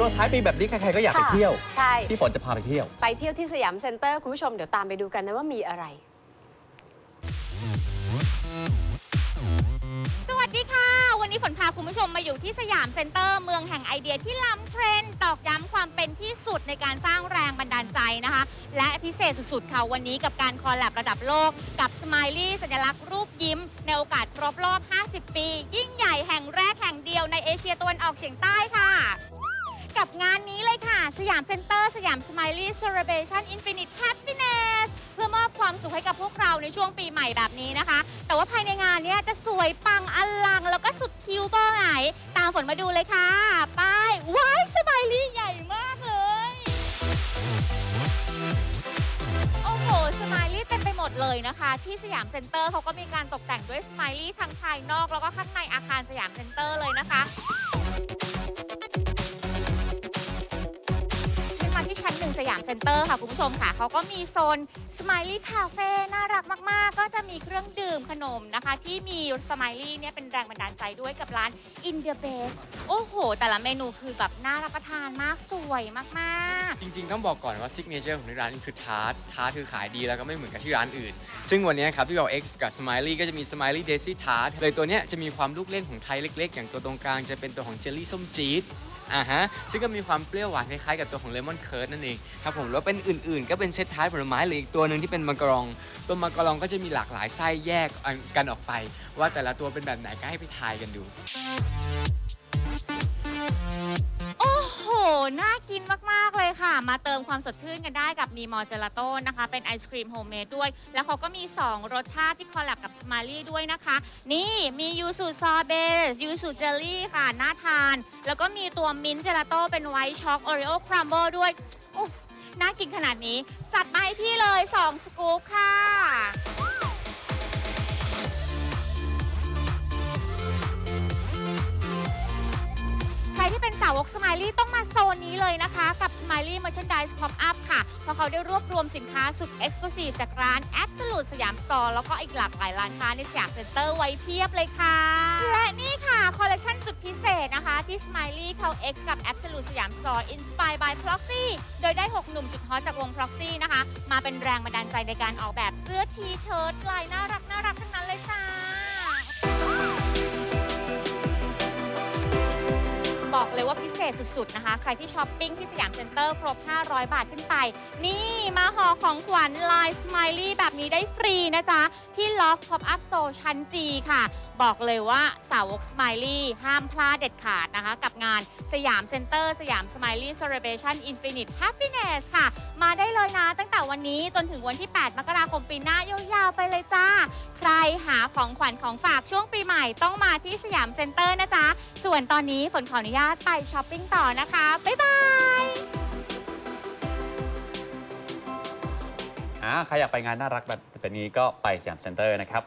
ช่วงท้ายปีแบบนี้ใครๆก็อยากไปค่ะเที่ยว ใช่พี่ฝนจะพาไปเที่ยว ไปเที่ยวที่สยามเซ็นเตอร์ คุณผู้ชมเดี๋ยวตามไปดูกันนะว่ามีอะไร สวัสดีค่ะ วันนี้ฝนพาคุณผู้ชมมาอยู่ที่สยามเซ็นเตอร์ เมืองแห่งไอเดียที่ล้ำเทรนด์ตอกย้ำความเป็นที่สุดในการสร้างแรงบันดาลใจนะคะ และพิเศษสุดๆค่ะวันนี้กับการคอลแลบระดับโลก กับส m ม l e y สัญลักษณ์รูปยิ้ม ในโอกาสครบรอบ 50 ปี ยิ่งใหญ่แห่งแรกแห่งเดียวในเอเชียตะวันออกเฉียงใต้ค่ะ กับงานนี้เลยค่ะ สยามเซ็นเตอร์ สยาม Smiley Celebration Infinite Happiness เพื่อมอบความสุขให้กับพวกเราในช่วงปีใหม่แบบนี้นะคะ แต่ว่าภายในงานเนี้ยจะสวยปังอลัง แล้วก็สุดคิวเบอร์ไหน ตามฝนมาดูเลยค่ะ ไปว้ายสไมลี่ใหญ่มากเลย โอ้โห สไมลี่เต็มไปหมดเลยนะคะ ที่สยามเซ็นเตอร์เขาก็มีการตกแต่งด้วยสไมลี่ทั้งภายนอกแล้วก็ข้างในอาคารสยามเซ็นเตอร์เลยนะคะ สยามเซ็นเตอร์ค่ะคุณผู้ชมค่ะเขาก็มีโซน Smiley Cafe น่ารักมาก ๆ ก็จะมีเครื่องดื่มขนมนะคะ ที่มี Smiley เนี่ยเป็นแรงบันดาลใจด้วยกับร้าน In the b a k โอ้โห แต่ละเมนูคือแบบน่ารับประทานมากสวยมากจริงๆ ต้องบอกก่อนว่าซิกเนเจอร์ของที่ร้านคือทาร์ตทาร์ตคือขายดีแล้วก็ไม่เหมือนกับที่ร้านอื่น ซึ่งวันนี้ครับที่เรา X กับ Smiley ก็จะมี Smiley Daisy Tart เลยตัวเนี้ยจะมีความลูกเล่นของไทยเล็ก ๆ อย่างตัวตรงกลางจะเป็นตัวของเจลลี่ส้มจี๊ด อ่าฮะซึ่งก็มีความเปรี้ยวหวานคล้ายๆกับตัวของเลมอนเคิร์ดนั่นเองครับผมแล้วเป็นอื่นๆ ก็เป็นเซตทาร์ตผลไม้หรืออีกตัวหนึ่งที่เป็นมังกรอง ตัวมังกรองก็จะมีหลากหลายไส้แยกกันออกไป ว่าแต่ละตัวเป็นแบบไหนก็ให้ไปทายกันดู มาเติมความสดชื่นกันได้กับมีมอเจลาโต้นะคะ เป็นไอศครีมโฮมเมดด้วย แล้วเขาก็มี 2 รสชาติที่คอลแลบกับสมารี่ด้วยนะคะ นี่มียูสุซอเบสยูสุเจลลี่ค่ะ น่าทาน แล้วก็มีตัวมิ้นท์เจลาโต้เป็นไวท์ช็อกโอริโอครัมเบิลด้วยโอ้น่ากินขนาดนี้ จัดมาให้พี่เลย 2 สกู๊ปค่ะ สาวกส m ม l ลี่ต้องมาโซนนี้เลยนะคะ กับ Smiley Merchandise Pop-up ค่ะ เพราะเขาได้รวบรวมสินค้าสุด Exclusive จากร้าน Absolute สยามสตอร์แล้วก็อีกหลากหลายร้านค้าในสยามเซ็นเตอร์ไว้เพียบเลยค่ะ และนี่ค่ะคอลเลคชันสุดพิเศษนะคะ ที่ Smiley เขา X กับ Absolute สยาม Store Inspired by Proxy โดยได้ 6 หนุ่มสุดฮอตจากวง Proxy นะคะ มาเป็นแรงบันดาลใจในการออกแบบเสื้อทีเชิ้ตลายน่ารักน่ารักทั้งนั้นเลยจ้า เลยว่าพิเศษสุดๆนะคะ ใครที่ช้อปปิ้งที่สยามเซ็นเตอร์ครบ 500 บาทขึ้นไป นี่มาห่อของขวัญลายสไมลี่แบบนี้ได้ฟรีนะจ๊ะ ที่ Loft Pop Up Store ชั้นจีค่ะ บอกเลยว่าสาวกสไมลี่ห้ามพลาดเด็ดขาดนะคะ กับงานสยามเซ็นเตอร์สยามสไมลี่ Celebration Infinite Happiness ค่ะ มาได้เลยนะ ตั้งแต่วันนี้จนถึงวันที่ 8 มกราคมปีหน้ายาวๆไปเลยจ้าใครหาของขวัญของฝากช่วงปีใหม่ต้องมาที่สยามเซ็นเตอร์นะจ๊ะ ส่วนตอนนี้ฝนขออนุญาตไปช้อปปิ้งต่อนะคะ บ๊ายบายอ่าใครอยากไปงานน่ารักแบบแบบนี้ก็ไปสยามเซ็นเตอร์นะครับ